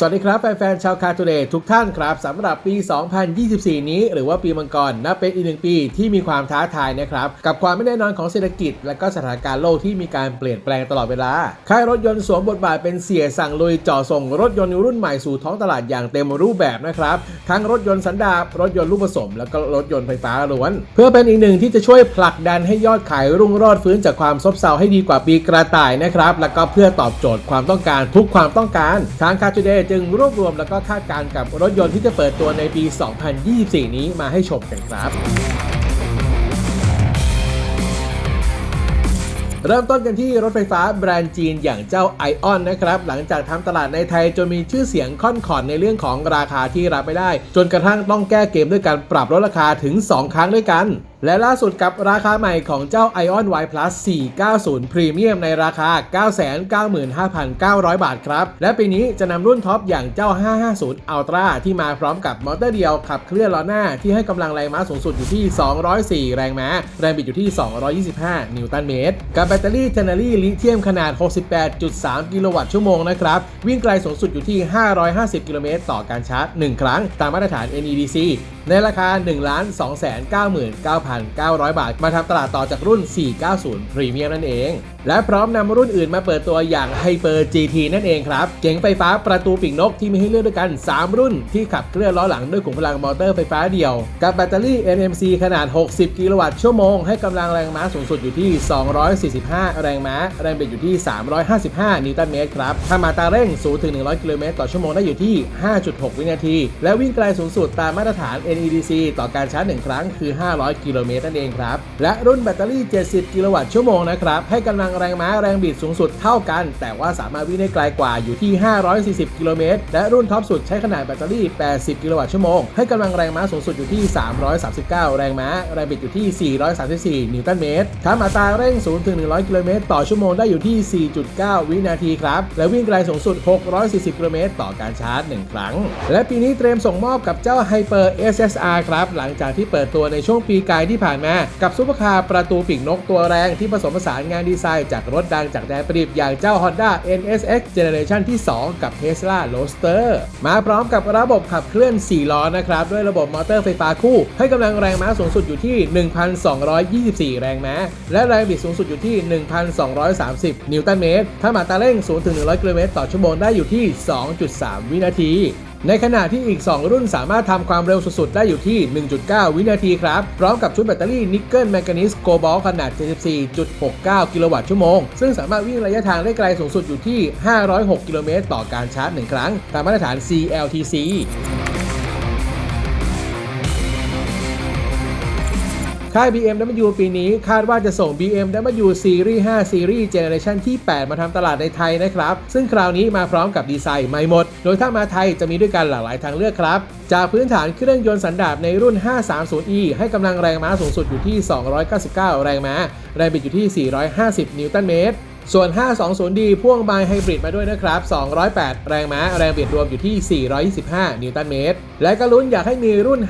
สวัสดีครับ แฟนๆชาวคาทูเดย์ทุกท่านครับสำหรับปี 2024 นี้ หรือว่าปีมังกรนับเป็นอีกหนึ่งปีที่มีความท้าทายนะครับ กับความไม่แน่นอนของเศรษฐกิจ และก็สถานการณ์โลกที่มีการเปลี่ยนแปลงตลอดเวลา ค่ายรถยนต์สวมบทบาทเป็นเสียสั่งลุยจ่อส่งรถยนต์รุ่นใหม่สู่ท้องตลาดอย่างเต็มรูปแบบนะครับ ทั้งรถยนต์สันดาปรถยนต์ลูกผสม แล้วก็รถยนต์ไฟฟ้าล้วน เพื่อเป็นอีกหนึ่งที่จะช่วยผลักดันให้ยอดขายรุ่งโรจน์ฟื้นจากความซบเซาให้ดีกว่าปีกระต่ายนะครับ แล้วก็เพื่อตอบโจทย์ความต้องการทุกความต้องการทางคาทูเดย์จึงรวบรวมแล้วก็คาดการณ์กับรถยนต์ที่จะเปิดตัวในปี 2024 นี้มาให้ชมกันครับ เริ่มต้นกันที่รถไฟฟ้าแบรนด์จีนอย่างเจ้าไอออนนะครับ หลังจากทำตลาดในไทยจนมีชื่อเสียงค่อนขอนในเรื่องของราคาที่รับไม่ได้ จนกระทั่งต้องแก้เกมด้วยการปรับลดราคาถึง 2 ครั้งด้วยกันและล่าสุดกับราคาใหม่ของเจ้า Ion Y Plus 490 Premium ในราคา 995,900 บาทครับ และปีนี้จะนำรุ่นท็อปอย่างเจ้า 550 Ultra ที่มาพร้อมกับมอเตอร์เดียวขับเคลื่อนล้อหน้าที่ให้กำลังแรงม้าสูงสุดอยู่ที่ 204 แรงม้า แรงบิดอยู่ที่ 225 นิวตันเมตร กับแบตเตอรี่เทน e รี่ลิเธียมขนาด 68.3 กิโลวัตต์ชั่วโมงนะครับ วิ่งไกลสูงสุดอยู่ที่ 550 กิโลเมตรต่อการชาร์จ 1 ครั้ง ตามมาตรฐาน NEDC ในราคา 1,299,000 9,900 บาท มาทำตลาดต่อจากรุ่น 490 Premium นั่นเอง และพร้อมนำรุ่นอื่นมาเปิดตัวอย่าง Hyper GT นั่นเองครับ เก๋งไฟฟ้าประตูปีกนกที่มีให้เลือกด้วยกัน 3 รุ่น ที่ขับเคลื่อนล้อหลังด้วยขุมพลังมอเตอร์ไฟฟ้าเดียว กับแบตเตอรี่ NMC ขนาด 60 กิโลวัตต์ชั่วโมง ให้กำลังแรงม้าสูงสุดอยู่ที่ 245 แรงม้า แรงบิดอยู่ที่ 355 นิวตันเมตรครับถ้ามาตราเร่ง0ถึง100 กิโลเมตรต่อชั่วโมงได้อยู่ที่ 5.6 วินาที และวิ่งไกลสูงสุดตามมาตรฐาน NEDC ต่อการชาร์จ1ครั้งคือ 500 กิโลเมตรนั่นเองครับและรุ่นแบตเตอรี่ 70 กิโลวัตต์ชั่วโมงนะครับให้กำลังแรงม้าแรงบิดสูงสุดเท่ากัน แต่ว่าสามารถวิ่งได้ไกลกว่าอยู่ที่ 540 กิโลเมตร และรุ่นท็อปสุดใช้ขนาดแบตเตอรี่ 80 กิโลวัตต์ชั่วโมง ให้กำลังแรงม้าสูงสุดอยู่ที่ 339 แรงม้า แรงบิดอยู่ที่ 434 นิวตันเมตรทำอัตราเร่ง 0 ถึง 100 กิโลเมตร ต่อชั่วโมงได้อยู่ที่ 4.9 วินาทีครับ และวิ่งไกลสูงสุด 640 กิโลเมตร ต่อการชาร์จ 1 ครั้ง และปีนี้เตรียมส่งมอบกับเจ้า Hyper SSR ครับ หลังจากที่เปิดตัวในช่วงปีกายที่ผ่านมา กับซุปเปอร์คาร์ประตูปีกนกตัวแรงที่ผสมผสานงานดีไซน์จากรถดังจากแดนประดิษฐ์อย่างเจ้า Honda NSX Generation ที่ 2 กับ Tesla Roadster มาพร้อมกับระบบขับเคลื่อน 4 ล้อนะครับ ด้วยระบบมอเตอร์ไฟฟ้าคู่ ให้กำลังแรงม้าสูงสุดอยู่ที่ 1,224 แรงม้า และแรงบิดสูงสุดอยู่ที่ 1,230 นิวตันเมตร ถ้ามาตราเร่ง0ถึง100 กิโลเมตรต่อชั่วโมงได้อยู่ที่ 2.3 วินาที ในขณะที่อีก 2 รุ่นสามารถทำความเร็วสุดๆ ได้อยู่ที่ 1.9 วินาทีครับ พร้อมกับชุดแบตเตอรี่นิกเกิลแมงกานีสโกบอลขนาด 74.69 กิโลวัตต์ชั่วโมง ซึ่งสามารถวิ่งระยะทางได้ไกลสูงสุดอยู่ที่ 506 กิโลเมตรต่อการชาร์จ 1 ครั้ง ตามมาตรฐาน CLTC ค่าย BMW ปีนี้คาดว่าจะส่ง BMW Series 5 Series Generation ที่ 8 มาทำตลาดในไทยนะครับ ซึ่งคราวนี้มาพร้อมกับดีไซน์ใหม่หมด โดยถ้ามาไทยจะมีด้วยกันหลากหลายทางเลือกครับ จากพื้นฐานเครื่องยนต์สันดาปในรุ่น 530e ให้กำลังแรงม้าสูงสุดอยู่ที่ 299 แรงม้า แรงบิดอยู่ที่ 450 นิวตันเมตร ส่วน 520D พ่วงไบไฮบริดมาด้วยนะครับ 208 แรงม้า แรงบิดรวมอยู่ที่ 425 นิวตันเมตร และก็ลุ้นอยากให้มีรุ่น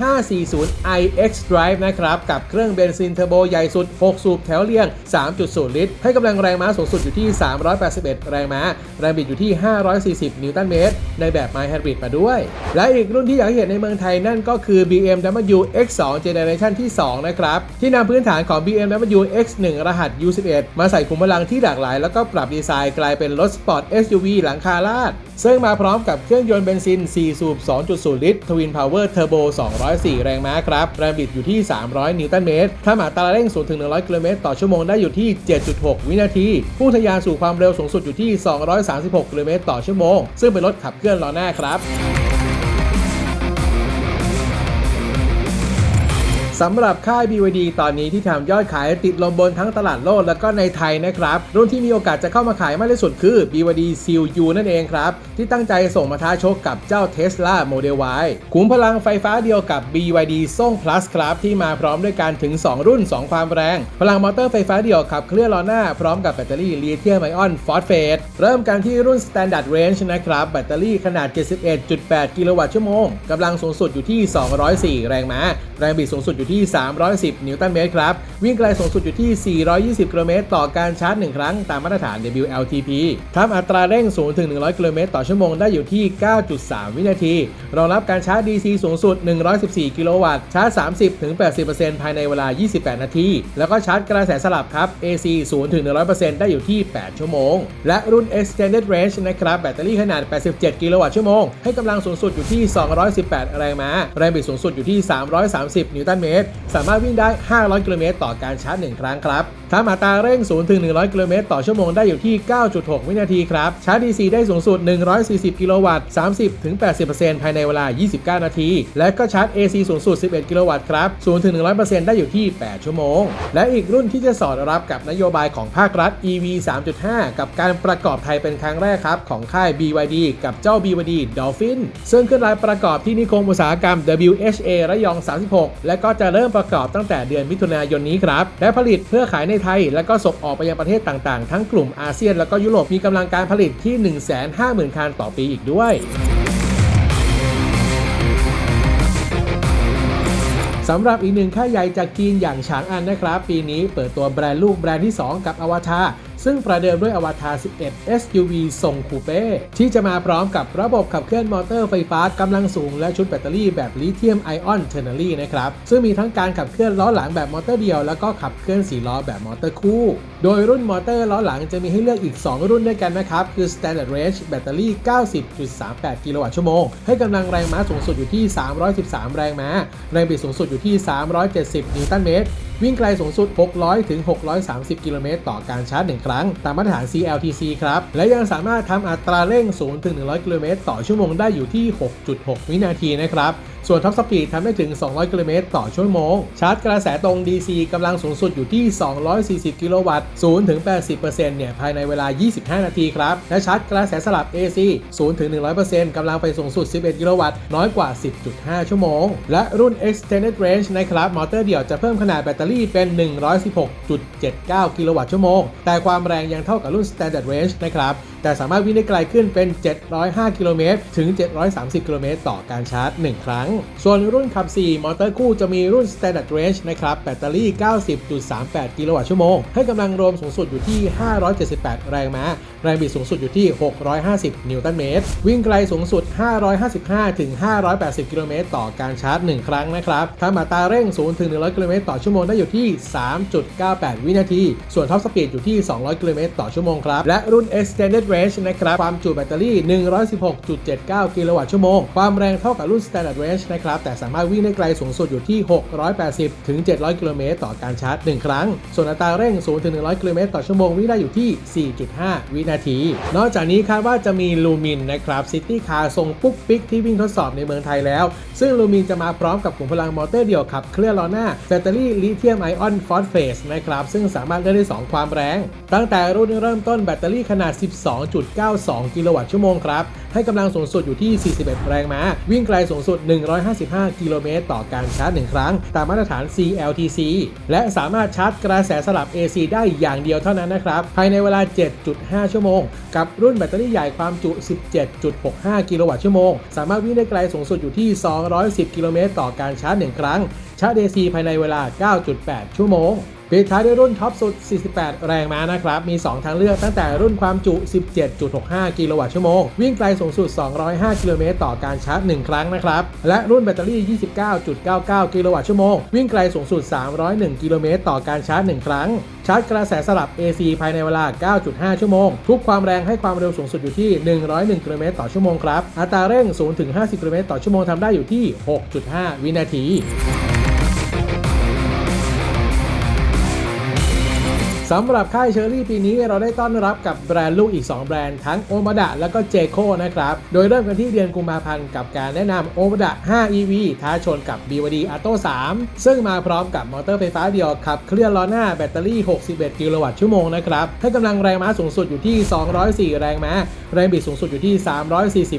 540 iX Drive นะครับ กับเครื่องเบนซินเทอร์โบใหญ่สุด 6 สูบแถวเรียง 3.0 ลิตร ให้กำลังแรงม้าสูงสุดอยู่ที่ 381 แรงม้า แรงบิดอยู่ที่ 540 นิวตันเมตร ในแบบไม Hybrid มาด้วย และอีกรุ่นที่อยากเห็นในเมืองไทยนั่นก็คือ BMW X2 Generation ที่ 2 นะครับ ที่นำพื้นฐานของ BMW X1 รหัส U11 มาใส่ขุมพลังที่หลากหลายแล้วก็ปรับดีไซน์กลายเป็นรถสปอร์ต SUV หลังคาลาด ซึ่งมาพร้อมกับเครื่องยนต์เบนซิน 4 สูบ 2.0 ลิตร Twin Power Turbo 204 แรงม้าครับ แรงบิดอยู่ที่ 300 นิวตันเมตร ถ้ามาตราเร่ง0ถึง 100 กิโลเมตรต่อชั่วโมงได้อยู่ที่ 7.6 วินาที พุ่งทะยานสู่ความเร็วสูงสุดอยู่ที่ 236 กิโลเมตรต่อชั่วโมง ซึ่งเป็นรถขับเคลื่อนล้อหน้าครับ สำหรับค่าย BYD ตอนนี้ที่ทำยอดขายติดลมบนทั้งตลาดโลกแล้วก็ในไทยนะครับ รุ่นที่มีโอกาสจะเข้ามาขายมากที่สุดคือ BYD Seal U นั่นเองครับ ที่ตั้งใจส่งมาท้าชกกับเจ้า Tesla Model Y ขุมพลังไฟฟ้าเดียวกับ BYD ส่ง Plus ครับ ที่มาพร้อมด้วยกันถึง 2 รุ่น 2 ความแรง พลังมอเตอร์ไฟฟ้าเดียวขับเคลื่อนล้อหน้าพร้อมกับแบตเตอรี่ลิเธียมไอออนฟอสเฟตเริ่มกันที่รุ่น Standard Range นะครับแบตเตอรี่ขนาด 71.8 กิโลวัตต์ชั่วโมงกำลังสูงสุดอยู่ที่ 204 แรงม้าแรงบิดสูงสุดอยู่ที่ 310 นิวตันเมตรครับ วิ่งไกลสูงสุดอยู่ที่ 420 กิโลเมตรต่อการชาร์จ 1 ครั้งตามมาตรฐาน WLTP ทำอัตราเร่ง0ถึง 100 กิโลเมตรต่อชั่วโมงได้อยู่ที่ 9.3 วินาที รองรับการชาร์จ DC สูงสุด 114 กิโลวัตต์ ชาร์จ 30 ถึง 80%ภายในเวลา 28 นาที แล้วก็ชาร์จกระแสสลับครับ AC 0 ถึง 100%ได้อยู่ที่ 8 ชั่วโมง และรุ่น Extended Range นะครับ แบตเตอรี่ขนาด 87 กิโลวัตต์ชั่วโมง ให้กำลังสูงสุดอยู่ที่ 218 แรงม้า แรงบิดสูงสุดอยู่ที่ 330 นิวตันเมตรสามารถวิ่งได้ 500 กิโลเมตร ต่อการชาร์จ 1 ครั้งครับทำอัตราเร่ง 0 ถึง 100 กิโลเมตร ต่อชั่วโมงได้อยู่ที่ 9.6 วินาทีครับ ชาร์จ DC ได้สูงสุด 140 กิโลวัตต์ 30 ถึง 80%ภายในเวลา 29 นาที และก็ชาร์จ AC สูงสุด 11 กิโลวัตต์ครับ 0 ถึง 100%ได้อยู่ที่ 8 ชั่วโมง และอีกรุ่นที่จะสอดรับกับนโยบายของภาครัฐ EV 3.5 กับการประกอบไทยเป็นครั้งแรกครับของค่าย BYD กับเจ้า BYD Dolphin ซึ่งขึ้นรายประกอบที่นิคมอุตสาหกรรม WHA ระยอง 36 และก็จะเริ่มประกอบตั้งแต่เดือนมิถุนายนนี้ครับ และผลิตเพื่อขายในไทย และก็ส่งออกไปยังประเทศต่างๆ ทั้งกลุ่มอาเซียนและก็ยุโรปมีกำลังการผลิตที่ 150,000 คันต่อปีอีกด้วยสำหรับอีกหนึ่งค่ายใหญ่จากจีนอย่างฉางอันนะครับ ปีนี้เปิดตัวแบรนด์ลูกแบรนด์ที่ 2 กับอวตาร ซึ่งประเดิมด้วยอวตาร11 SUV ทรงคูเป้ที่จะมาพร้อมกับระบบขับเคลื่อนมอเตอร์ไฟฟ้ากำลังสูงและชุดแบตเตอรี่แบบลิเธียมไอออนเทอร์นารีนะครับ ซึ่งมีทั้งการขับเคลื่อนล้อหลังแบบมอเตอร์เดียว แล้วก็ขับเคลื่อน4ล้อแบบมอเตอร์คู่ โดยรุ่นมอเตอร์ล้อหลังจะมีให้เลือกอีก 2 รุ่นด้วยกันนะครับ คือ Standard Range แบตเตอรี่ 90.38 กิโลวัตต์ชั่วโมง ให้กำลังแรงม้าสูงสุดอยู่ที่ 313 แรงม้า แรงบิดสูงสุดอยู่ที่ 370 นิวตันเมตร วิ่งไกลสูงสุด 600 ถึง 630 กิโลเมตรต่อการชาร์จ 1 ครั้ง ตามมาตรฐาน CLTC ครับ และยังสามารถทำอัตราเร่ง 0 ถึง 100 กิโลเมตรต่อชั่วโมงได้อยู่ที่ 6.6 วินาทีนะครับส่วนท็อปสปีดทำได้ถึง 200 กิโลเมตรต่อชั่วโมง ชาร์จกระแสตรง DC กำลังสูงสุดอยู่ที่ 240 กิโลวัตต์0ถึง80%เนี่ยภายในเวลา 25 นาทีครับ และชาร์จกระแสสลับ AC 0ถึง100%กำลังไปสูงสุด 11 กิโลวัตต์น้อยกว่า 10.5 ชั่วโมง และรุ่น Extended Range นะครับมอเตอร์เดี่ยวจะเพิ่มขนาดแบตเตอรี่เป็น 116.79 กิโลวัตต์ชั่วโมง แต่ความแรงยังเท่ากับรุ่น Standard Range นะครับแต่สามารถวิ่งได้ไกลขึ้นเป็น 705 กิโลเมตรถึง 730 กิโลเมตรต่อการชาร์จ 1 ครั้งส่วนรุ่นขับ 4 มอเตอร์คู่จะมีรุ่น Standard Range นะครับ แบตเตอรี่ 90.38 กิโลวัตต์ชั่วโมง ให้กำลังรวมสูงสุดอยู่ที่ 578 แรงม้าแรงบิดสูงสุดอยู่ที่ 650 นิวตันเมตร วิ่งไกลสูงสุด 555 ถึง 580 กิโลเมตรต่อการชาร์จ 1 ครั้งนะครับทำอัตราเร่ง 0 ถึง 100 กิโลเมตรต่อชั่วโมงได้อยู่ที่ 3.98 วินาที ส่วนท็อปสปีดอยู่ที่ 200 กิโลเมตรต่อชั่วโมงครับ และรุ่น Extended Range นะครับ ความจุแบตเตอรี่ 116.79 กิโลวัตต์ชั่วโมง ความแรงเท่ากับรุ่น Standard Range นะครับ แต่สามารถวิ่งได้ไกลสูงสุดอยู่ที่ 680 ถึง 700 กิโลเมตรต่อการชาร์จ 1 ครั้ง ส่วนอัตราเร่ง 0 ถึง 100 กิโลเมตรต่อชั่วโมงวิ่งได้อยู่ที่ 4.5 วินาที นอกจากนี้คาดว่าจะมีลูมินนะครับซิตี้คาร์ทรงปุ๊กปิ๊กที่วิ่งทดสอบในเมืองไทยแล้ว ซึ่งลูมินจะมาพร้อมกับขุมพลังมอเตอร์เดี่ยวขับ เคลื่อนล้อหน้าแบตเตอรี่ลิเธียมไอออนฟอสเฟสนะครับซึ่งสามารถเลือกได้ 2 ความแรง ตั้งแต่รุ่นเริ่มต้นแบตเตอรี่ขนาด 12.92 กิโลวัตต์ชั่วโมงครับให้กำลังสูงสุดอยู่ที่ 41 แรงม้า วิ่งไกลสูงสุด 155 กิโลเมตรต่อการชาร์จ 1 ครั้ง ตามมาตรฐาน CLTC และสามารถชาร์จกระแสสลับ AC ได้อย่างเดียวเท่านั้นนะครับ ภายในเวลา 7.5 ชั่วโมง กับรุ่นแบตเตอรี่ใหญ่ความจุ 17.65 กิโลวัตต์ชั่วโมง สามารถวิ่งได้ไกลสูงสุดอยู่ที่ 210 กิโลเมตรต่อการชาร์จ 1 ครั้ง ชาร์จ AC ภายในเวลา 9.8 ชั่วโมง ปิดท้ายด้วยรุ่นท็อปสุด 48 แรงม้านะครับ มี 2 ทางเลือกตั้งแต่รุ่นความจุ 17.65 กิโลวัตต์ชั่วโมง วิ่งไกลสูงสุด 205 กิโลเมตรต่อการชาร์จ 1 ครั้งนะครับ และรุ่นแบตเตอรี่ 29.99 กิโลวัตต์ชั่วโมง วิ่งไกลสูงสุด 301 กิโลเมตรต่อการชาร์จ 1 ครั้ง ชาร์จกระแสสลับ AC ภายในเวลา 9.5 ชั่วโมง ทุกความแรงให้ความเร็วสูงสุดอยู่ที่ 101 กิโลเมตรต่อชั่วโมงครับ อัตราเร่ง0ถึง50 กิโลเมตรต่อชั่วโมงทำได้อยู่ที่ 6.5 วินาที สำหรับค่ายเชอรี่ปีนี้เราได้ต้อนรับกับแบรนด์ลูกอีก 2 แบรนด์ทั้งโอมาดะและก็เจโคนะครับ โดยเริ่มกันที่เดือนกุมภาพันธ์กับการแนะนำโอมาดะ 5 EV ท้าชนกับ BYD Atto 3 ซึ่งมาพร้อมกับมอเตอร์ไฟฟ้าเดียวขับเคลื่อนล้อหน้าแบตเตอรี่ 61 กิโลวัตต์ชั่วโมงนะครับให้กำลังแรงม้าสูงสุดอยู่ที่ 204 แรงม้า แรงบิดสูงสุดอยู่ที่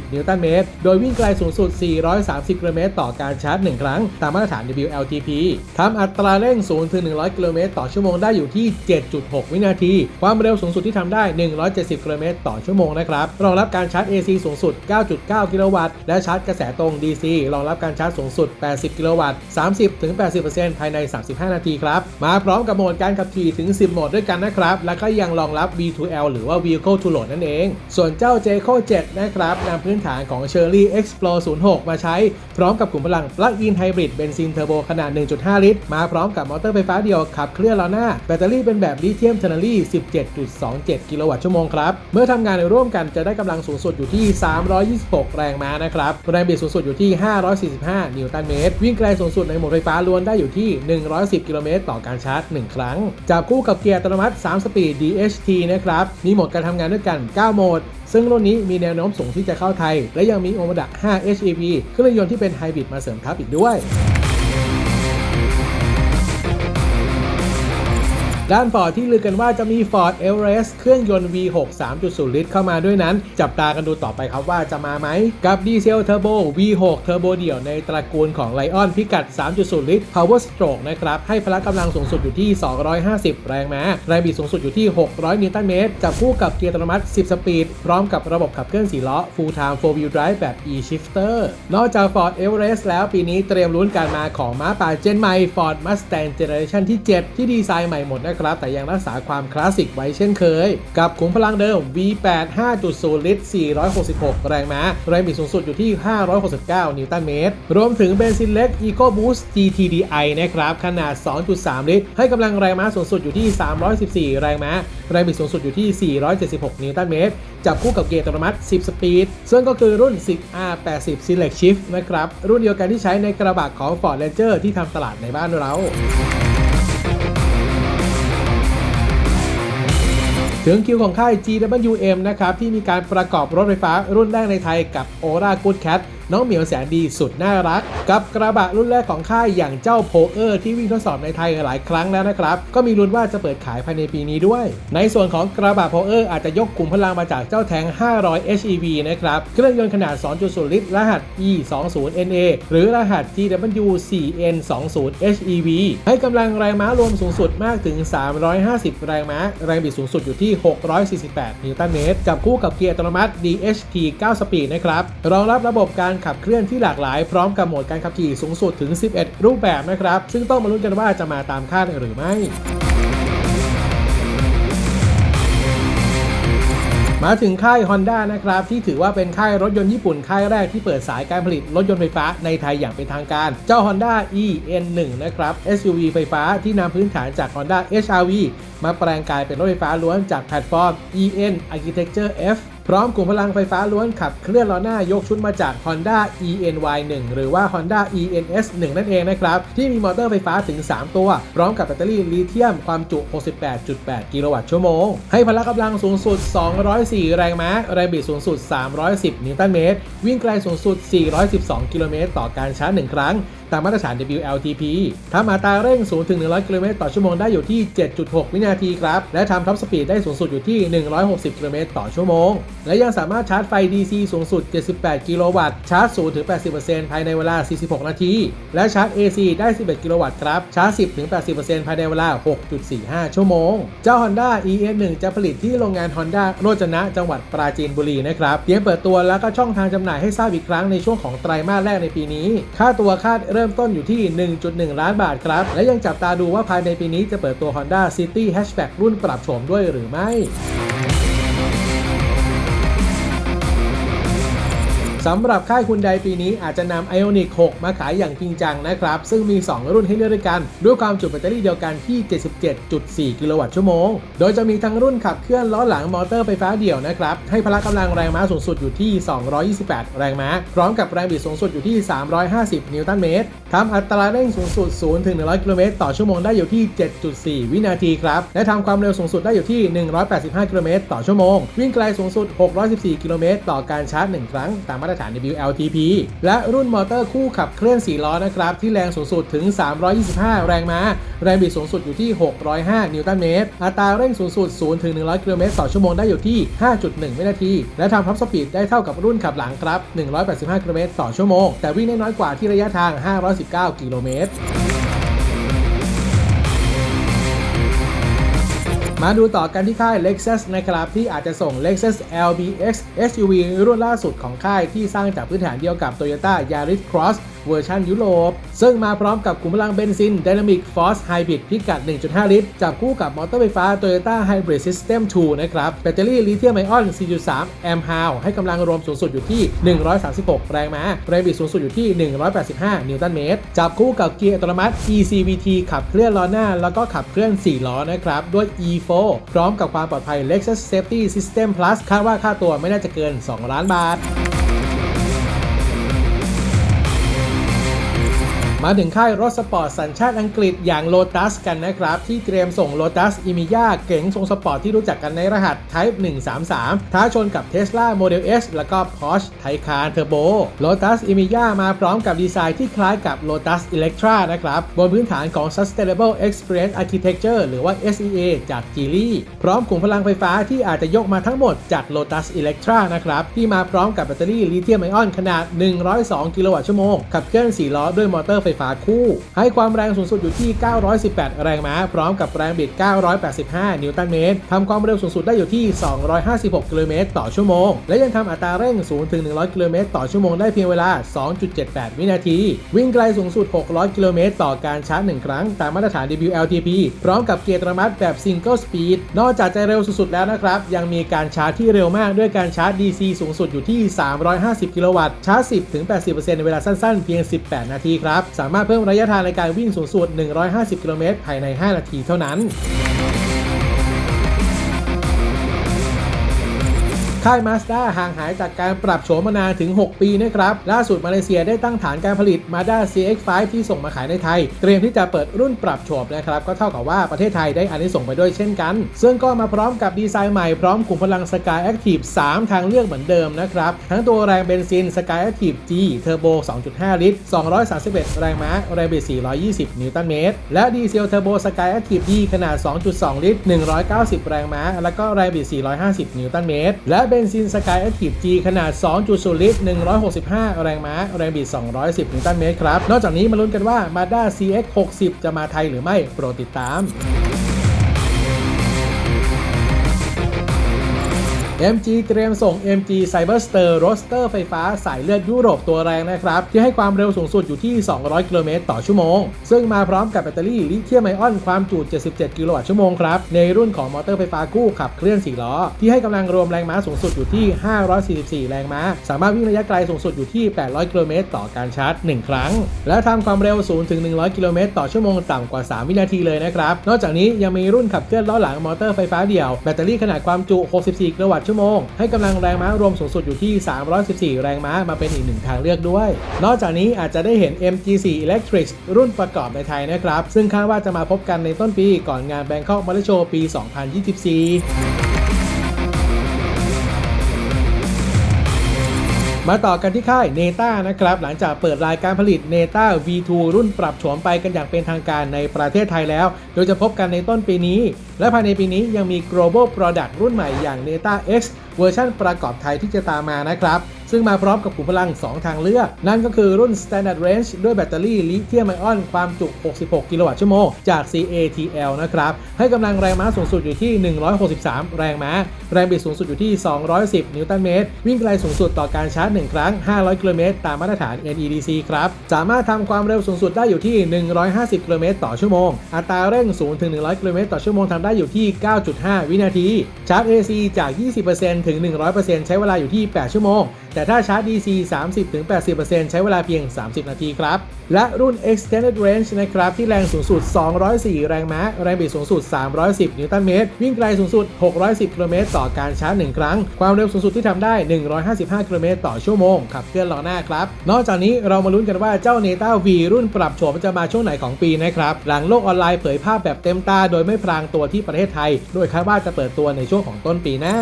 340 นิวตันเมตร โดยวิ่งไกลสูงสุด 430 กิโลเมตรต่อการชาร์จ 1 ครั้ง ตามมาตรฐาน WLTP ทำอัตราเร่ง0ถึง100 กิโลเมตรต่อชั่วโมงได้อยู่ที่ 7 7.6วินาที ความเร็วสูงสุดที่ทำได้ 170 กิโลเมตรต่อชั่วโมงนะครับ รองรับการชาร์จ AC สูงสุด 9.9 กิโลวัตต์ และชาร์จกระแสตรง DC รองรับการชาร์จสูงสุด 80 กิโลวัตต์ 30-80%ภายใน 35 นาทีครับ มาพร้อมกับโหมดการขับขี่ถึง 10 โหมดด้วยกันนะครับ และก็ยังรองรับ V2L หรือว่า Vehicle to Load นั่นเอง ส่วนเจ้า Jco 7 นะครับนำพื้นฐานของ Chery Explore 06 มาใช้ พร้อมกับขุมพลัง Plug-in Hybrid เบนซินเทอร์โบขนาด 1.5 ลิตร มาพร้อมกับมอเตอร์ไฟฟ้าเดียวขับเคลื่อนล้อหน้า แบตเตอรี่เป็นแบบลิเธียมเทอร์นารี17.27 กิโลวัตต์ชั่วโมงครับ เมื่อทำงานร่วมกันจะได้กำลังสูงสุดอยู่ที่ 326 แรงม้านะครับ แรงบิดสูงสุดอยู่ที่ 545 นิวตันเมตร วิ่งไกลสูงสุดในโหมดไฟฟ้าล้วนได้อยู่ที่ 110 กิโลเมตรต่อการชาร์จ 1 ครั้ง จับคู่กับเกียร์อัตโนมัติ 3 สปีด DHT นะครับ มีโหมดการทำงานด้วยกัน 9 โหมดซึ่งรุ่นนี้มีแนวโน้มสูงที่จะเข้าไทย และยังมีโอมดัก5 HEV เครื่องยนต์ที่เป็นไฮบริดมาเสริมทัพอีกด้วย ด้านฟอร์ดที่ลือกันว่าจะมี Ford Everest เครื่องยนต์ V6 3.0 ลิตรเข้ามาด้วยนั้น จับตากันดูต่อไปครับว่าจะมาไหม กับดีเซลเทอร์โบ V6 เทอร์โบเดี่ยวในตระกูลของ Lion พิกัด 3.0 ลิตร Power Stroke นะครับ ให้พละกำลังสูงสุดอยู่ที่ 250 แรงม้าแรงบิดสูงสุดอยู่ที่ 600 นิวตันเมตรจับคู่กับเกียร์อัตโนมัติ 10 สปีด พร้อมกับระบบขับเคลื่อน4ล้อ Full Time 4 Wheel Drive แบบ E-Shifter นอกจาก Ford Everest แล้วปีนี้เตรียมลุ้นการมาของม้าป่าเจนใหม่ Ford Mustang Generation ที่ 7 ที่ดีไซน์ใหม่หมดนะครับแต่ยังรักษาความคลาสสิกไว้เช่นเคย กับขุมพลังเดิม V8 5.0 ลิตร 466 แรงม้าแรงบิดสูงสุดอยู่ที่ 569 นิวตันเมตร รวมถึงเบนซินเล็ก EcoBoost GTDI นะครับ ขนาด 2.3 ลิตร ให้กำลังแรงม้าสูงสุดอยู่ที่ 314 แรงม้าแรงบิดสูงสุดอยู่ที่ 476 นิวตันเมตร จับคู่กับเกียร์อัตโนมัติ 10 สปีด ซึ่งก็คือรุ่น 10R80 Select Shift นะครับ รุ่นเดียวกันที่ใช้ในกระบะของ Ford Ranger ที่ทำตลาดในบ้านเรา ถึงคิวของค่าย GWM นะครับที่มีการประกอบรถไฟฟ้ารุ่นแรกในไทยกับ Ora Good Cat น้องเหมียวแสนดีสุดน่ารัก กับกระบะรุ่นแรกของค่ายอย่างเจ้าโพเออร์ที่วิ่งทดสอบในไทยหลายครั้งแล้วนะครับ ก็มีลุ้นว่าจะเปิดขายภายในปีนี้ด้วย ในส่วนของกระบะโพเออร์อาจจะยกกลุ่มพลังมาจากเจ้าแทง 500 HEV นะครับเครื่องยนต์ขนาด 2.0 ลิตร รหัส E20NA หรือรหัส GW4N20 HEV ให้กำลังแรงม้ารวมสูงสุดมากถึง 350 แรงม้า แรงบิดสูงสุดอยู่ที่ 648 นิวตันเมตรจับคู่กับเกียร์อัตโนมัติ DHT 9 สปีดนะครับรองรับระบบการขับเคลื่อนที่หลากหลายพร้อมกับโหมดการขับขี่สูงสุดถึง 11 รูปแบบนะครับ ซึ่งต้องมาลุ้นกันว่าจะมาตามคาดหรือไม่มาถึงค่าย Honda นะครับ ที่ถือว่าเป็นค่ายรถยนต์ญี่ปุ่นค่ายแรกที่เปิดสายการผลิตรถยนต์ไฟฟ้าในไทยอย่างเป็นทางการ เจ้า Honda EN1 นะครับ SUV ไฟฟ้าที่นำพื้นฐานจาก Honda HRV มาแปลงกายเป็นรถไฟฟ้าล้วนจากแพลตฟอร์ม EN Architecture F พร้อมกลุ่มพลังไฟฟ้าล้วนขับเคลื่อนล้อหน้ายกชุดมาจาก Honda ENY1 หรือว่า Honda ENS1 นั่นเองนะครับ ที่มีมอเตอร์ไฟฟ้าถึง 3 ตัว พร้อมกับแบตเตอรี่ลิเธียมความจุ 68.8 กิโลวัตต์ชั่วโมง ให้พละกำลังสูงสุด 204 แรงม้า แรงบิดสูงสุด 310 นิวตันเมตร วิ่งไกลสูงสุด 412 กิโลเมตรต่อการชาร์จ1ครั้ง ตามมาตรฐาน WLTP ทำอัตราเร่ง0ถึง100 กิโลเมตรต่อชั่วโมงได้อยู่ที่ 7.6 วินาทีครับ และทำท็อปสปีดได้สูงสุดอยู่ที่ 160 กิโลเมตรต่อชั่วโมง และยังสามารถชาร์จไฟ DC สูงสุด 78 กิโลวัตต์ ชาร์จ0ถึง80%ภายในเวลา 46 นาที และชาร์จ AC ได้ 11 กิโลวัตต์ครับ ชาร์จ 10ถึง80%ภายในเวลา 6.45 ชั่วโมง เจ้า Honda EN1 จะผลิตที่โรงงาน Honda โรจนะ จังหวัดปราจีนบุรีนะครับ เตรียมเปิดตัวแล้วก็ช่องทางจำหน่ายให้ทราบอีกครั้งในช่วงของไตรมาสแรกในปีนี้ ค่าตัวคาดเริ่มต้นอยู่ที่ 1.1 ล้านบาทครับ และยังจับตาดูว่าภายในปีนี้จะเปิดตัว Honda City Hatchback รุ่นปรับโฉมด้วยหรือไม่ สำหรับค่ายคุณใดปีนี้อาจจะนำ Ioniq 6 มาขายอย่างจริงจังนะครับ ซึ่งมี 2 รุ่นให้เลือกด้วยกัน ด้วยความจุแบตเตอรี่เดียวกันที่ 77.4 กิโลวัตต์ชั่วโมง โดยจะมีทั้งรุ่นขับเคลื่อนล้อหลังมอเตอร์ไฟฟ้าเดี่ยวนะครับ ให้พละกำลังแรงม้าสูงสุดอยู่ที่ 228 แรงม้า พร้อมกับแรงบิดสูงสุดอยู่ที่ 350 นิวตันเมตรทำอัตราเร่งสูงสุด 0 ถึง 100 กิโลเมตรต่อชั่วโมงได้อยู่ที่ 7.4 วินาทีครับ และทำความเร็วสูงสุดได้อยู่ที่ 185 กิโลเมตรต่อชั่วโมง วิ่งไกลสูงสุด 614 กิโลเมตรต่อการชาร์จ 1 ครั้งตามมาตรฐาน WLTP และรุ่นมอเตอร์คู่ขับเคลื่อน 4 ล้อนะครับ ที่แรงสูงสุดถึง 325 แรงม้า แรงบิดสูงสุดอยู่ที่ 605 นิวตันเมตร อัตราเร่งสูงสุด 0 ถึง 100 กิโลเมตรต่อชั่วโมงได้อยู่ที่ 5.1 วินาที และทำท็อปสปีดได้เท่ากับรุ่นขับหลังครับ 185 กิโลเมตรต่อชั่วโมง แต่วิ่งได้น้อยกว่าที่ระยะทาง 519 กิโลเมตร มาดูต่อกันที่ค่าย Lexus นะครับที่อาจจะส่ง Lexus LBX SUV รุ่นล่าสุดของค่ายที่สร้างจากพื้นฐานเดียวกับ Toyota Yaris Cross เวอร์ชันยุโรป ซึ่งมาพร้อมกับขุมพลังเบนซิน Dynamic Force Hybrid พิกัด 1.5 ลิตร จับคู่กับมอเตอร์ไฟฟ้า Toyota Hybrid System 2 นะครับ แบตเตอรี่ลิเธียมไอออน 4.3 แอมป์ฮาวให้กำลังรวมสูงสุดอยู่ที่ 136 แรงม้า แรงบิดสูงสุดอยู่ที่ 185 นิวตันเมตร จับคู่กับเกียร์อัตโนมัติ ECVT ขับเคลื่อนล้อหน้า แล้วก็ขับเคลื่อน 4 ล้อนะครับ ด้วย E4 พร้อมกับความปลอดภัย Lexus Safety System Plus คาดว่าค่าตัวไม่น่าจะเกิน 2 ล้านบาท มาถึงค่ายรถสปอร์ตสัญชาติอังกฤษอย่าง Lotus กันนะครับ ที่เตรียมส่ง Lotus e m i y a เก๋งทรงสปอร์ตที่รู้จักกันในรหัส Type 133 ท้าชนกับ Tesla Model S แล้วก็ Porsche Taycan Turbo Lotus e m i y a มาพร้อมกับดีไซน์ที่คล้ายกับ Lotus Electra นะครับบนพื้นฐานของ Sustainable Experience Architecture หรือว่า SEA จาก Geely พร้อมขุมพลังไฟฟ้าที่อาจจะยกมาทั้งหมดจาก Lotus Electra นะครับที่มาพร้อมกับแบตเตอรี่ลิเธียมไอออนขนาด 102 กิโลวัตต์ชั่วโมงขับเคลื่อน4ล้อด้วยมอเตอร์ไฟไฟฟ้าคู่ ให้ความแรงสูงสุดอยู่ที่ 918 แรงม้า พร้อมกับแรงบิด 985 นิวตันเมตรทำความเร็วสูงสุดได้อยู่ที่ 256 กิโลเมตรต่อชั่วโมง และยังทำอัตราเร่ง0ถึง 100 กิโลเมตรต่อชั่วโมงได้เพียงเวลา 2.78 วินาที วิ่งไกลสูงสุด 600 กิโลเมตรต่อการชาร์จ 1 ครั้ง ตามมาตรฐาน WLTP พร้อมกับเกียร์อัตโนมัติแบบ Single Speed นอกจากจะเร็วสุดๆแล้วนะครับ ยังมีการชาร์จที่เร็วมากด้วยการชาร์จ DC สูงสุดอยู่ที่ 350 กิโลวัตต์ ชาร์จ 10-80%ในเวลาสั้นๆ เพียง 18 นาทีครับสามารถเพิ่มระยะทางในการวิ่งสูงสุด 150 กิโลเมตรภายใน 5 นาทีเท่านั้น ค่ายมาสด้าห่างหายจากการปรับโฉมมานานถึง 6 ปีนะครับ ล่าสุดมาเลเซียได้ตั้งฐานการผลิต Mazda CX-5 ที่ส่งมาขายในไทย เตรียมที่จะเปิดรุ่นปรับโฉมนะครับ ก็เท่ากับว่าประเทศไทยได้อันนี้ส่งไปด้วยเช่นกัน ซึ่งก็มาพร้อมกับดีไซน์ใหม่พร้อมขุมพลัง Sky Active 3 ทางเลือกเหมือนเดิมนะครับ ทั้งตัวแรงเบนซิน Sky Active G Turbo 2.5 ลิตร 231 แรงม้าแรงบิด420 นิวตันเมตร และดีเซล Turbo Sky Active D ขนาด 2.2 ลิตร 190 แรงม้า แล้วก็แรงบิด450 นิวตันเมตร และเบนซินสกายแอคทีฟจีขนาด 2.0 ลิตร 165 แรงม้า แรงบิด 210 นิวตันเมตรครับ นอกจากนี้มาลุ้นกันว่า Mazda CX-60 จะมาไทยหรือไม่ โปรดติดตาม MG เตรียมส่ง MG Cyberster Roadster ไฟฟ้าสายเลือดยุโรปตัวแรงนะครับ ที่ให้ความเร็วสูงสุดอยู่ที่ 200 กิโลเมตรต่อชั่วโมง ซึ่งมาพร้อมกับแบตเตอรี่ลิเธียมไอออนความจุ 77 กิโลวัตต์ชั่วโมงครับ ในรุ่นของมอเตอร์ไฟฟ้าคู่ขับเคลื่อน 4 ล้อ ที่ให้กำลังรวมแรงม้าสูงสุดอยู่ที่ 544 แรงม้า สามารถวิ่งระยะไกลสูงสุดอยู่ที่ 800 กิโลเมตรต่อการชาร์จ 1 ครั้ง และทำความเร็ว0ถึง100 กิโลเมตรต่อชั่วโมงต่ำกว่า 3 วินาทีเลยนะครับ นอกจากนี้ยังมีรุ่นขับเคลื่อนล้อหลังมอเตอร์ไฟฟ้าเดี่ยวแบตเตอรี่ขนาดความจุ 64 กิโลวัตต์ชั่วโมง ให้กำลังแรงม้ารวมสูงสุดอยู่ที่ 314 แรงม้ามาเป็นอีกหนึ่งทางเลือกด้วย นอกจากนี้อาจจะได้เห็น MG4 Electric รุ่นประกอบในไทยนะครับ ซึ่งคาดว่าจะมาพบกันในต้นปีก่อนงาน Bangkok Motor Show ปี 2024 มาต่อกันที่ค่ายเนต้านะครับ หลังจากเปิดรายการผลิตเนต้า V2 รุ่นปรับโฉมไปกันอย่างเป็นทางการในประเทศไทยแล้ว โดยจะพบกันในต้นปีนี้ และภายในปีนี้ยังมี global product รุ่นใหม่อย่าง Neta X เวอร์ชันประกอบไทยที่จะตามมานะครับ ซึ่งมาพร้อมกับขุมพลัง 2 ทางเลือก นั่นก็คือรุ่น Standard Range ด้วยแบตเตอรี่ลิเธียมไอออนความจุ 66 กิโลวัตต์ชั่วโมงจาก CATL นะครับ ให้กำลังแรงม้าสูงสุดอยู่ที่ 163 แรงม้า แรงบิดสูงสุดอยู่ที่ 210 นิวตันเมตร วิ่งไกลสูงสุดต่อการชาร์จ 1 ครั้ง 500 กิโลเมตรตามมาตรฐาน NEDC ครับ สามารถทำความเร็วสูงสุดได้อยู่ที่ 150 กิโลเมตรต่อชั่วโมง อัตราเร่ง0ถึง100 กิโลเมตรต่อชั่วโมงทำได้อยู่ที่ 9.5 วินาที ชาร์จ AC จาก 20%ถึง 100%ใช้เวลาอยู่ที่ 8 ชั่วโมงแแต่ถ้าชาร์จ DC 30-80%ใช้เวลาเพียง 30 นาทีครับ และรุ่น Extended Range นะครับ ที่แรงสูงสุด 204 แรงม้า แรงบิดสูงสุด 310 นิวตันเมตร วิ่งไกลสูงสุด 610 กิโลเมตรต่อการชาร์จ 1 ครั้ง ความเร็วสูงสุดที่ทำได้ 155 กิโลเมตรต่อชั่วโมง ขับเคลื่อนล้อหน้าครับ นอกจากนี้เรามาลุ้นกันว่าเจ้า Neta V รุ่นปรับโฉมจะมาช่วงไหนของปีนะครับ หลังโลกออนไลน์เผยภาพแบบเต็มตา โดยไม่พรางตัวที่ประเทศไทย โดยคาดว่าจะเปิดตัวในช่วงของต้นปีหน้า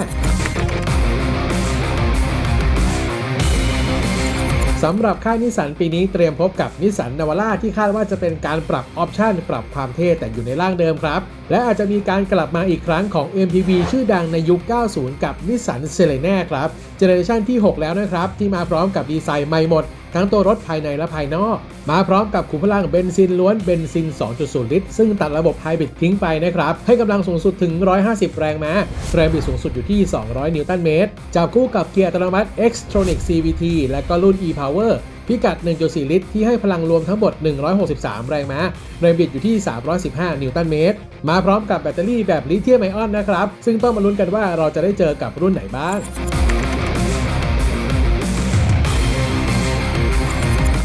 สำหรับค่ายนิสสันปีนี้เตรียมพบกับนิสสันนาวาร่าที่คาดว่าจะเป็นการปรับออปชันปรับความเท่แต่อยู่ในร่างเดิมครับ และอาจจะมีการกลับมาอีกครั้งของ MPV ชื่อดังในยุค 90 กับนิสสันเซเลน่ครับ เจเนอเรชันที่ 6 แล้วนะครับ ที่มาพร้อมกับดีไซน์ใหม่หมด ทั้งตัวรถภายในและภายนอก มาพร้อมกับขุมพลังเบนซินล้วนเบนซิน 2.0 ลิตร ซึ่งตัดระบบไฮบริดทิ้งไปนะครับ ให้กำลังสูงสุดถึง 150 แรงม้า แรงบิดสูงสุดอยู่ที่ 200 นิวตันเมตร จับคู่กับเกียร์อัตโนมัติ Xtronic CVT และก็รุ่น e-Power พิกัด 1.4 ลิตร ที่ให้พลังรวมทั้งหมด 163 แรงม้า แรงบิดอยู่ที่ 315 นิวตันเมตร มาพร้อมกับแบตเตอรี่แบบลิเธียมไอออนนะครับ ซึ่งต้องมาลุ้นกันว่าเราจะได้เจอกับรุ่นไหนบ้าง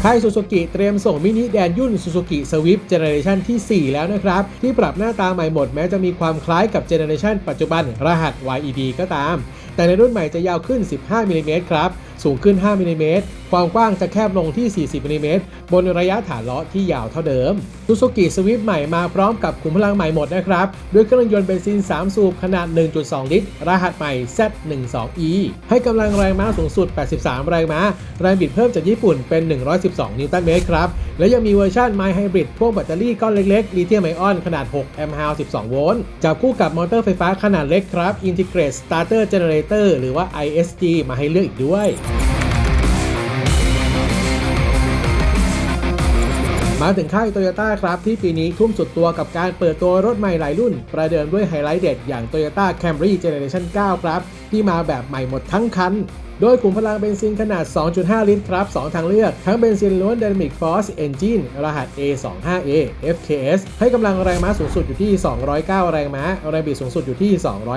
ค่ายซูซูกิเตรียมส่งมินิแดนยุ่นซูซูกิสวิฟเจเนอเรชันที่ 4 แล้วนะครับ ที่ปรับหน้าตาใหม่หมดแม้จะมีความคล้ายกับเจเนอเรชันปัจจุบันรหัส YED ก็ตาม แต่ในรุ่นใหม่จะยาวขึ้น 15มิลลิเมตรครับ สูงขึ้น 5มิลลิเมตรความกว้างจะแคบลงที่ 40มิลลิเมตรบนระยะฐานล้อที่ยาวเท่าเดิมซูซูกิสวิฟใหม่มาพร้อมกับขุมพลังใหม่หมดนะครับ ด้วยเครื่องยนต์เบนซิน 3 สูบขนาด 1.2 ลิตร รหัสใหม่ Z12E ให้กำลังแรงม้าสูงสุด 83 แรงม้า แรงบิดเพิ่มจากญี่ปุ่นเป็น 112 นิวตันเมตรครับ และยังมีเวอร์ชัน My Hybrid พ่วงแบตเตอรี่ก้อนเล็กๆลิเธียมไอออนขนาด 6 แอมป์ฮาว12 โวลต์จับคู่กับมอเตอร์ไฟฟ้าขนาดเล็กครับ Integrate Starter Generator หรือว่า ISG มาให้เลือกอีกด้วย มาถึงค่ายโตโยต้าครับที่ปีนี้ทุ่มสุดตัวกับการเปิดตัวรถใหม่หลายรุ่น ประเดิมด้วยไฮไลท์เด็ดอย่าง Toyota Camry Generation 9 ครับ ที่มาแบบใหม่หมดทั้งคัน โดยขุมพลังเบนซินขนาด 2.5 ลิตรครับ 2 ทางเลือก ทั้งเบนซินล้วน Dynamic Force Engine รหัส A25A FKS ให้กำลังแรงม้าสูงสุดอยู่ที่ 209 แรงม้า แรงบิดสูงสุดอยู่ที่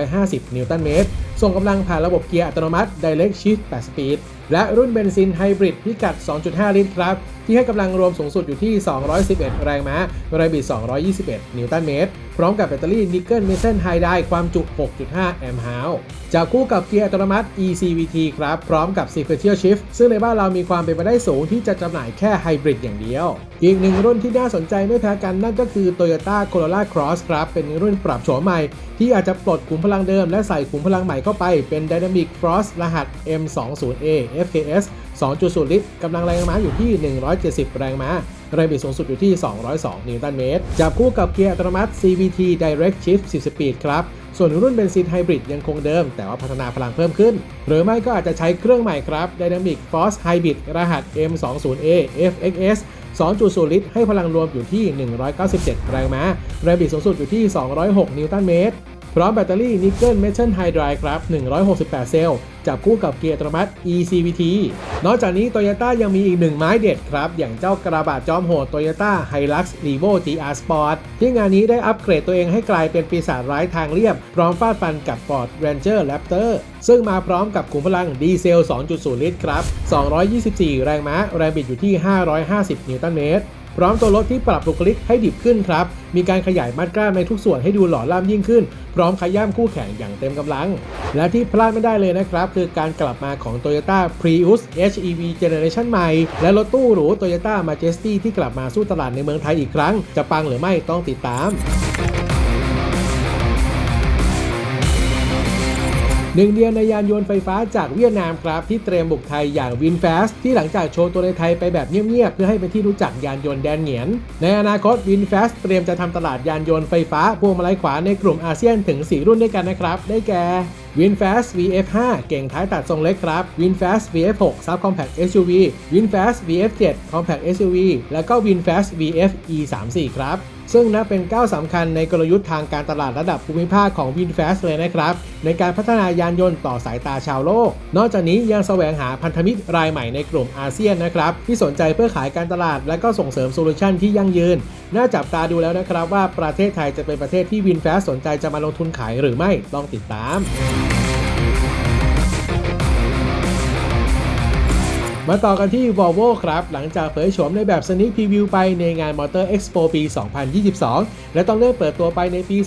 250 นิวตันเมตร ส่งกำลังผ่านระบบเกียร์อัตโนมัติ Direct Shift 8 Speed และรุ่นเบนซินไฮบริดพิกัด 2.5 ลิตรครับ ที่ให้กำลังรวมสูงสุดอยู่ที่ 211 แรงม้าแรงบิด 221 นิวตันเมตร พร้อมกับแบตเตอรี่นิกเกิลเมทัลไฮไดความจุ 6.5 แอมป์ฮาวจะคู่กับเกียร์อัตโนมัติ ECVT ครับ พร้อมกับ Sequential Shift ซึ่งในบ้านเรามีความเป็นไปได้สูงที่จะจำหน่ายแค่ไฮบริดอย่างเดียว อีกหนึ่งรุ่นที่น่าสนใจไม่แพ้กันนั่นก็คือ Toyota Corolla Cross ครับ เป็นรุ่นปรับโฉมใหม่ ที่อาจจะปลดขุมพลังเดิมและใส่ขุมพลังใหม่เข้าไปเป็น Dynamic Frost รหัส M20A FKS 2.0 ลิตรกำลังแรงม้าอยู่ที่ 170 แรงม้า แรงบิดสูงสุดอยู่ที่ 202 นิวตันเมตร จับคู่กับเกียร์อัตโนมัติ CVT Direct Shift 10 Speed ครับ ส่วนรุ่นเบนซินไฮบริดยังคงเดิม แต่ว่าพัฒนาพลังเพิ่มขึ้น หรือไม่ก็อาจจะใช้เครื่องใหม่ครับ Dynamic Force Hybrid รหัส M20A FXS 2.0 ลิตร ให้พลังรวมอยู่ที่ 197 แรงม้า แรงบิดสูงสุดอยู่ที่ 206 นิวตันเมตร พร้อมแบตเตอรี่นิกเกิลเมทัลไฮดรายครับ 168 เซลล์ จับคู่กับเกียร์อัตโนมัติ ECVT นอกจากนี้ Toyota ยังมีอีกหนึ่งไม้เด็ดครับ อย่างเจ้ากระบะจอมโหด Toyota Hilux Revo GR Sport ที่งานนี้ได้อัปเกรดตัวเองให้กลายเป็นปีศาจร้ายทางเรียบ พร้อมฟาดฟันกับ Ford Ranger Raptor ซึ่งมาพร้อมกับขุมพลังดีเซล 2.0 ลิตรครับ 224 แรงม้า แรงบิดอยู่ที่ 550 นิวตันเมตร พร้อมตัวรถที่ปรับบุคลิกให้ดิบขึ้นครับ มีการขยายมัดกล้ามในทุกส่วนให้ดูหล่อล่ำยิ่งขึ้น พร้อมขย้ำคู่แข่งอย่างเต็มกำลัง และที่พลาดไม่ได้เลยนะครับ คือการกลับมาของ Toyota Prius HEV Generation ใหม่ และรถตู้หรู Toyota Majesty ที่กลับมาสู้ตลาดในเมืองไทยอีกครั้ง จะปังหรือไม่ต้องติดตาม หนึ่งเดียวในยานยนต์ไฟฟ้าจากเวียดนามครับที่เตรียมบุกไทยอย่าง VinFast ที่หลังจากโชว์ตัวในไทยไปแบบเงียบๆเพื่อให้เป็นที่รู้จักยานยนต์แดนเหงียน ในอนาคต VinFast เตรียมจะทำตลาดยานยนต์ไฟฟ้าพวงมาลัยขวาในกลุ่มอาเซียนถึง 4 รุ่นด้วยกันนะครับ ได้แก่ VinFast VF5 เก่งท้ายตัดทรงเล็กครับ VinFast VF6 Sub Compact SUV VinFast VF7 Compact SUV แล้วก็ VinFast VF E34 ครับ ซึ่งนับเป็นก้าวสำคัญในกลยุทธ์ทางการตลาดระดับภูมิภาคของ VinFast เลยนะครับ ในการพัฒนายานยนต์ต่อสายตาชาวโลก นอกจากนี้ยังแสวงหาพันธมิตรรายใหม่ในกลุ่มอาเซียนนะครับ ที่สนใจเพื่อขายการตลาด และก็ส่งเสริมโซลูชันที่ยั่งยืน น่าจับตาดูแล้วนะครับว่าประเทศไทยจะเป็นประเทศที่ VinFast สนใจจะมาลงทุนขายหรือไม่ต้องติดตาม มาต่อกันที่ Volvo ครับ หลังจากเผยโฉมในแบบสนิคพรีวิวไปในงาน Motor Expo ปี 2022 และต้องเลื่อนเปิดตัวไปในปี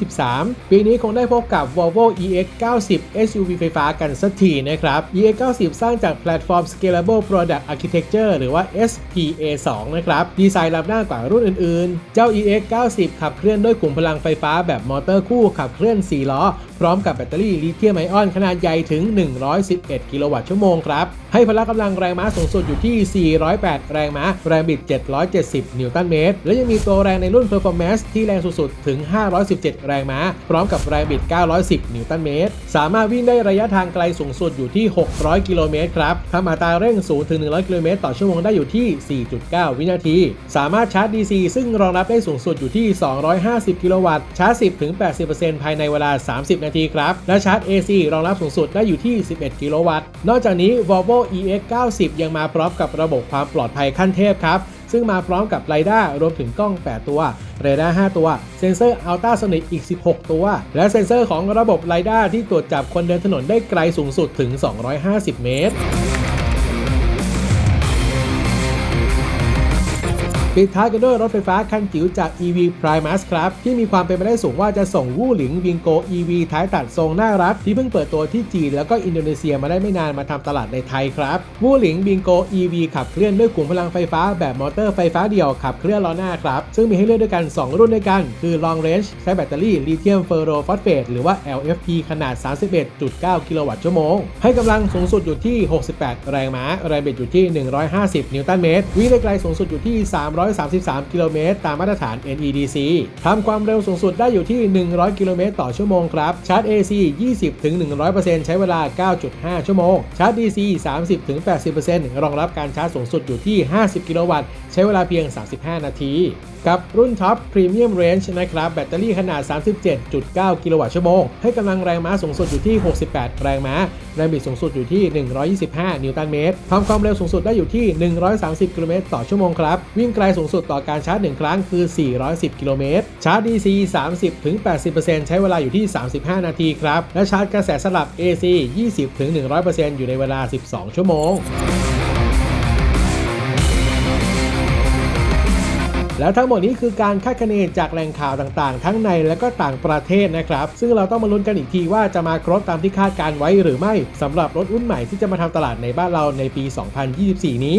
2023 ปีนี้คงได้พบกับ Volvo EX90 SUV ไฟฟ้ากันสักทีนะครับ EX90 สร้างจากแพลตฟอร์ม Scalable Product Architecture หรือว่า SPA2 นะครับ ดีไซน์ล้ำหน้ากว่ารุ่นอื่นๆ เจ้า EX90 ขับเคลื่อนด้วยกลุ่มพลังไฟฟ้าแบบมอเตอร์คู่ขับเคลื่อน 4 ล้อ พร้อมกับแบตเตอรี่ลิเธียมไอออนขนาดใหญ่ถึง 111 กิโลวัตต์ชั่วโมงครับ ให้พละกำลังงแรงม้าสูงสุดอยู่ที่ 408 แรงม้า แรงบิด 770 นิวตันเมตร และยังมีตัวแรงในรุ่น Performance ที่แรงสุดๆถึง 517 แรงม้า พร้อมกับแรงบิด 910 นิวตันเมตร สามารถวิ่งได้ระยะทางไกลสูงสุดอยู่ที่ 600 กิโลเมตรครับทำอัตราเร่ง0ถึง 100 กิโลเมตรต่อชั่วโมงได้อยู่ที่ 4.9 วินาที สามารถชาร์จ DC ซึ่งรองรับได้สูงสุดอยู่ที่ 250 กิโลวัตต์ ชาร์จ 10ถึง80%ภายในเวลา 30 นาทีครับ และชาร์จ AC รองรับสูงสุดได้อยู่ที่ 11 กิโลวัตต์ นอกจากนี้ Volvo 90 ยังมาพร้อมกับระบบความปลอดภัยขั้นเทพครับ ซึ่งมาพร้อมกับไรด้ารวมถึงกล้อง 8 ตัว เรดาร์ 5 ตัว เซ็นเซอร์อัลตราโซนิกอีก 16 ตัว และเซ็นเซอร์ของระบบไรด้าที่ตรวจจับคนเดินถนนได้ไกลสูงสุดถึง 250 เมตร ปิดท้ายกันด้วยรถไฟฟ้าคันจิ๋วจาก EV Primus ครับ ที่มีความเป็นไปได้สูงว่าจะส่งวู่หลิงวิงโก EV ท้ายตัดทรงน่ารัก ที่เพิ่งเปิดตัวที่จีนแล้วก็อินโดนีเซียมาได้ไม่นานมาทำตลาดในไทยครับ วู่หลิงวิงโก EV ขับเคลื่อนด้วยกลุ่มพลังไฟฟ้าแบบมอเตอร์ไฟฟ้าเดี่ยวขับเคลื่อนล้อหน้าครับ ซึ่งมีให้เลือกด้วยกัน 2 รุ่นด้วยกัน คือ Long Range ใช้แบตเตอรี่ลิเธียมเฟอร์โรฟอสเฟตหรือว่า LFP ขนาด 31.9 กิโลวัตต์ชั่วโมงให้กำลังสูงสุดอยู่ที่ 68 แรงม้าแรงบิดอยู่ที่ 150 นิวตันเมตรวิ่งได้ไกลสูงสุดอยู่ที่333 กิโลเมตรตามมาตรฐาน NEDC ทำความเร็วสูงสุดได้อยู่ที่ 100 กิโลเมตรต่อชั่วโมงครับ ชาร์จ AC 20-100%ใช้เวลา 9.5 ชั่วโมง ชาร์จ DC 30-80%รองรับการชาร์จสูงสุดอยู่ที่ 50 กิโลวัตต์ ใช้เวลาเพียง 35 นาที กับรุ่นท็อป Premium Range นะครับ แบตเตอรี่ขนาด 37.9 กิโลวัตต์ชั่วโมง ให้กำลังแรงม้าสูงสุดอยู่ที่ 68 แรงม้าแรงบิดสูงสุดอยู่ที่ 125 นิวตันเมตรทำความเร็วสูงสุดได้อยู่ที่ 130 กิโลเมตรต่อชั่วโมงครับ วิ่งไกลสูงสุดต่อการชาร์จ 1 ครั้งคือ 410 กิโลเมตร ชาร์จ DC 30-80%ใช้เวลาอยู่ที่ 35 นาทีครับ และชาร์จกระแสสลับ AC 20-100%อยู่ในเวลา 12 ชั่วโมงแล้วทั้งหมดนี้คือการคาดคะเนจากแหล่งข่าวต่างๆ ทั้งในและก็ต่างประเทศนะครับ ซึ่งเราต้องมาลุ้นกันอีกทีว่าจะมาครบตามที่คาดการไว้หรือไม่สำหรับรถรุ่นใหม่ที่จะมาทำตลาดในบ้านเราในปี 2024 นี้